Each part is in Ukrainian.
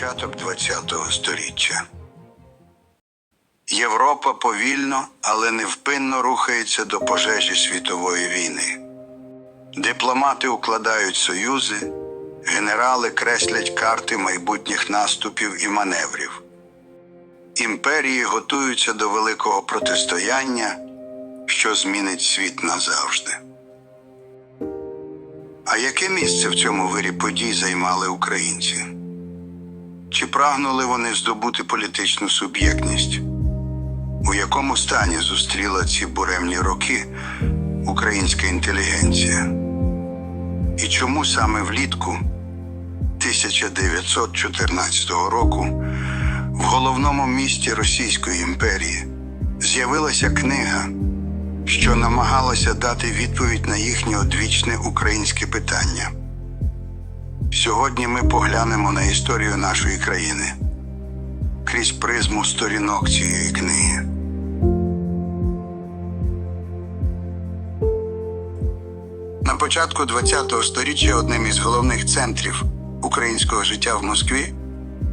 початок ХХ століття. Європа повільно, але невпинно рухається до пожежі світової війни. Дипломати укладають союзи, генерали креслять карти майбутніх наступів і маневрів. Імперії готуються до великого протистояння, що змінить світ назавжди. А яке місце в цьому вирі подій займали українці? Чи прагнули вони здобути політичну суб'єктність? У якому стані зустріла ці буремні роки українська інтелігенція? І чому саме влітку 1914 року в головному місті Російської імперії з'явилася книга, що намагалася дати відповідь на їхнє одвічне українське питання? Сьогодні ми поглянемо на історію нашої країни крізь призму сторінок цієї книги. На початку ХХ століття одним із головних центрів українського життя в Москві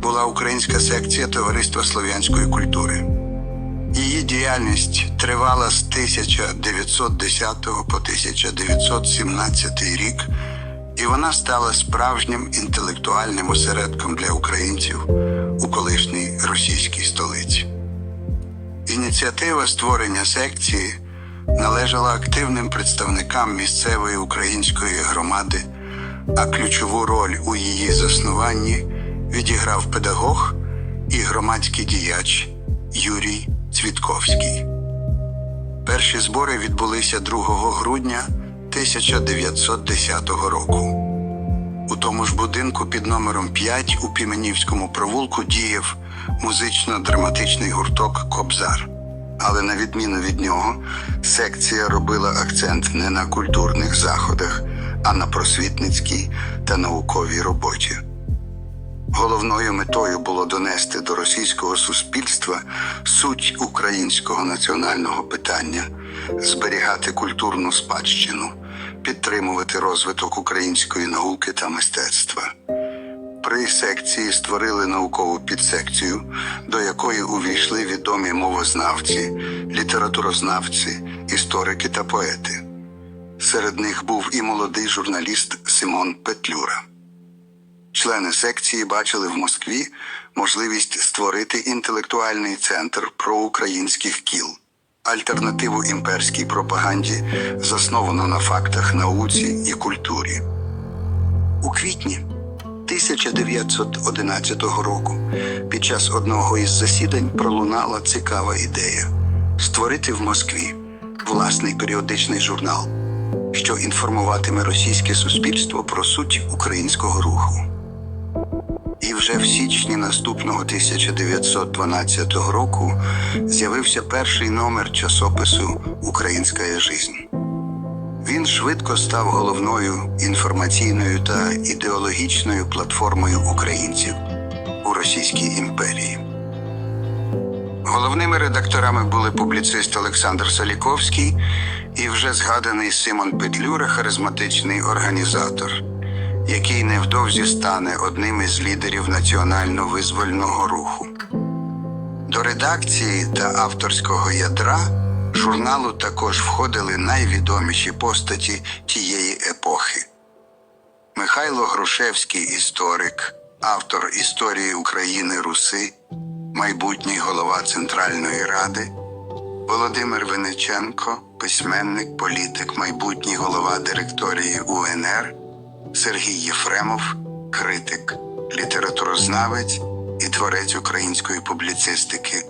була українська секція Товариства слов'янської культури. Її діяльність тривала з 1910 по 1917 рік, і вона стала справжнім інтелектуальним осередком для українців у колишній російській столиці. Ініціатива створення секції належала активним представникам місцевої української громади, а ключову роль у її заснуванні відіграв педагог і громадський діяч Юрій Цвітковський. Перші збори відбулися 2 грудня 1910 року. У тому ж будинку під номером 5 у Піменівському провулку діяв музично-драматичний гурток Кобзар. Але на відміну від нього, секція робила акцент не на культурних заходах, а на просвітницькій та науковій роботі. Головною метою було донести до російського суспільства суть українського національного питання, зберігати культурну спадщину, підтримувати розвиток української науки та мистецтва. При секції створили наукову підсекцію, до якої увійшли відомі мовознавці, літературознавці, історики та поети. Серед них був і молодий журналіст Симон Петлюра. Члени секції бачили в Москві можливість створити інтелектуальний центр проукраїнських кіл, альтернативу імперській пропаганді, засновану на фактах науці і культурі. У квітні 1911 року під час одного із засідань пролунала цікава ідея створити в Москві власний періодичний журнал, що інформуватиме російське суспільство про суть українського руху. І вже в січні наступного 1912 року з'явився перший номер часопису Українська жизнь. Він швидко став головною інформаційною та ідеологічною платформою українців у Російській імперії. Головними редакторами були публіцист Олександр Соліковський і вже згаданий Симон Петлюра, харизматичний організатор, який невдовзі стане одним із лідерів національно-визвольного руху. До редакції та авторського ядра журналу також входили найвідоміші постаті тієї епохи. Михайло Грушевський історик, автор історії України Руси, майбутній голова Центральної Ради, Володимир Винниченко, письменник, політик, майбутній голова директорії УНР, Сергій Єфремов, критик, літературознавець і творець української публіцистики,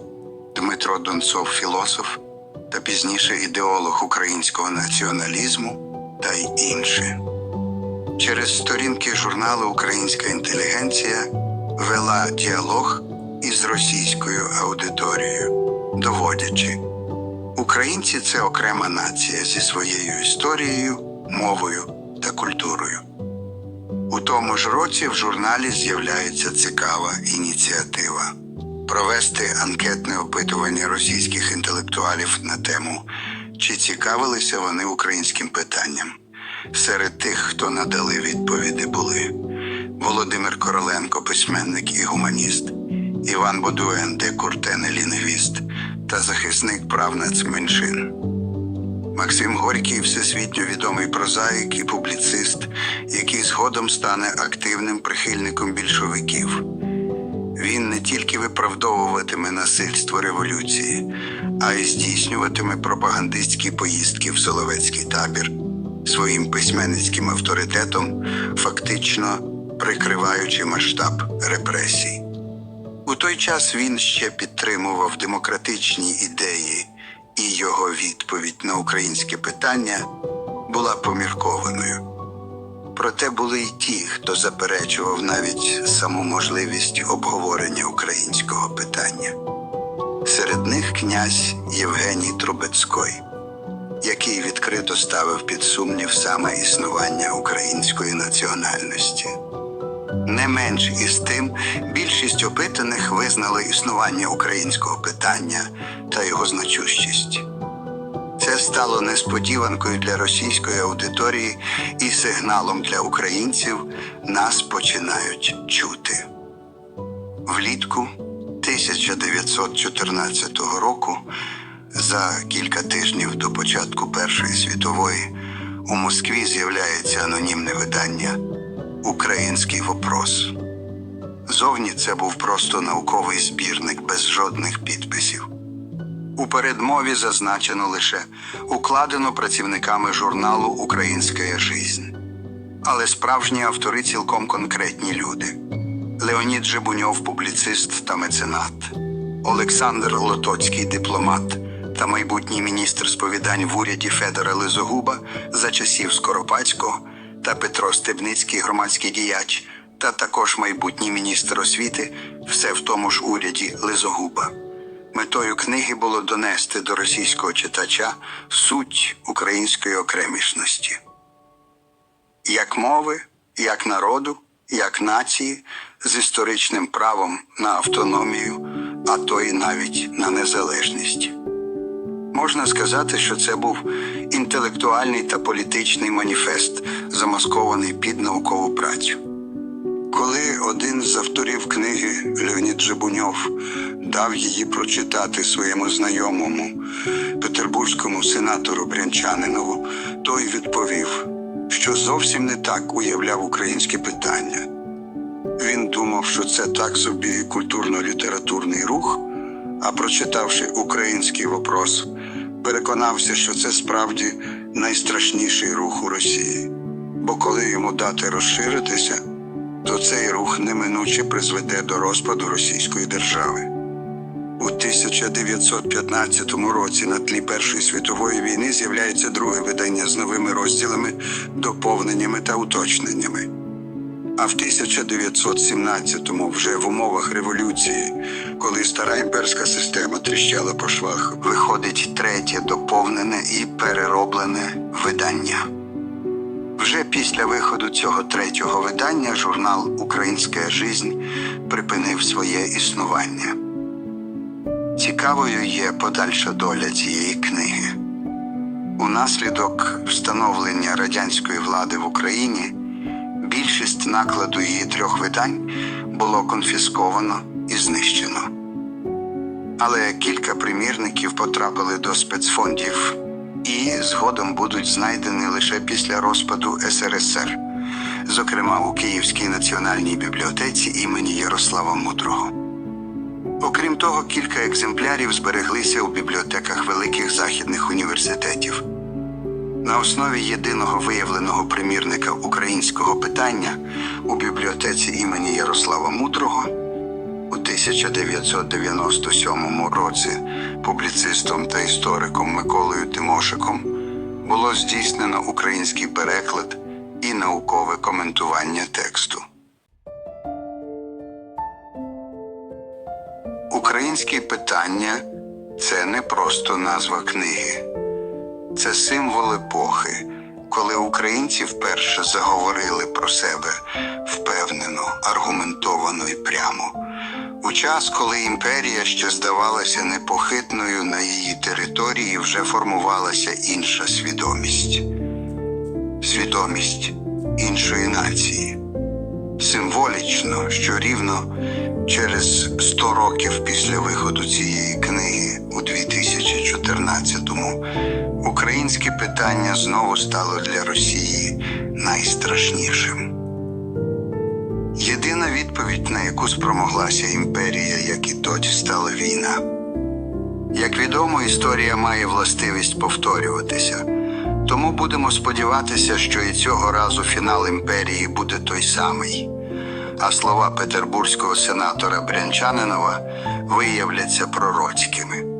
Дмитро Донцов, філософ та пізніше ідеолог українського націоналізму та й інше. Через сторінки журналу Українська інтелігенція вела діалог із російською аудиторією, доводячи, українці це окрема нація зі своєю історією, мовою та культурою. У тому ж році в журналі з'являється цікава ініціатива провести анкетне опитування російських інтелектуалів на тему, чи цікавилися вони українським питанням. Серед тих, хто надали відповіді, були Володимир Короленко, письменник і гуманіст, Іван Бодуен, де лінгвіст та захисник прав нацменшин. Максим Горький всесвітньо відомий прозаїк і публіцист, який згодом стане активним прихильником більшовиків. Він не тільки виправдовуватиме насильство революції, а й здійснюватиме пропагандистські поїздки в Соловецький табір своїм письменницьким авторитетом, фактично прикриваючи масштаб репресій. У той час він ще підтримував демократичні ідеї, і його відповідь на українське питання була поміркованою. Проте були й ті, хто заперечував навіть саму можливість обговорення українського питання. Серед них князь Євгеній Трубецький, який відкрито ставив під сумнів саме існування української національності. Не менш із тим, більшість опитаних визнали існування українського питання та його значущість. Це стало несподіванкою для російської аудиторії і сигналом для українців нас починають чути. Влітку 1914 року, за кілька тижнів до початку Першої світової, у Москві з'являється анонімне видання Український вопрос. Зовні це був просто науковий збірник без жодних підписів. У передмові зазначено лише укладено працівниками журналу Українська жизнь. Але справжні автори цілком конкретні люди: Леонід Жебуньов, публіцист та меценат, Олександр Лотоцький, дипломат та майбутній міністр сповідань в уряді Федора Лизогуба за часів Скоропадського та Петро Стебницький, громадський діяч, та також майбутній міністр освіти, все в тому ж уряді Лизогуба. Метою книги було донести до російського читача суть української окремішності як мови, як народу, як нації з історичним правом на автономію, а то й навіть на незалежність. Можна сказати, що це був інтелектуальний та політичний маніфест, замаскований під наукову працю. Коли один з авторів книги Леонід Жебуньов дав її прочитати своєму знайомому петербурзькому сенатору Брянчанинову, той відповів, що зовсім не так уявляв українське питання. Він думав, що це так собі культурно-літературний рух, а прочитавши український вопрос, переконався, що це справді найстрашніший рух у Росії. Бо коли йому дати розширитися, то цей рух неминуче призведе до розпаду Російської держави. У 1915 році на тлі Першої світової війни з'являється друге видання з новими розділами, доповненнями та уточненнями. А в 1917-му, вже в умовах революції, коли стара імперська система тріщала по швах, виходить третє доповнене і перероблене видання. Вже після виходу цього третього видання журнал Українська жизнь припинив своє існування. Цікавою є подальша доля цієї книги. Унаслідок встановлення радянської влади в Україні більшість накладу її трьох видань було конфісковано і знищено. Але кілька примірників потрапили до спецфондів і згодом будуть знайдені лише після розпаду СРСР, зокрема у Київській національній бібліотеці імені Ярослава Мудрого. Окрім того, кілька екземплярів збереглися у бібліотеках великих західних університетів. На основі єдиного виявленого примірника українського питання у бібліотеці імені Ярослава Мудрого у 1997 році публіцистом та істориком Миколою Тимошиком було здійснено український переклад і наукове коментування тексту. Українське питання це не просто назва книги, це символ епохи, коли українці вперше заговорили про себе впевнено, аргументовано і прямо. У час, коли імперія, що здавалася непохитною на її території, вже формувалася інша свідомість свідомість іншої нації. Символічно, що рівно через 100 років після виходу цієї книги у 2014-му українське питання знову стало для Росії найстрашнішим. Єдина відповідь, на яку спромоглася імперія, як і тоді, стала війна. Як відомо, історія має властивість повторюватися. Тому будемо сподіватися, що і цього разу фінал імперії буде той самий. А слова петербурзького сенатора Брянчанинова виявляться пророцькими.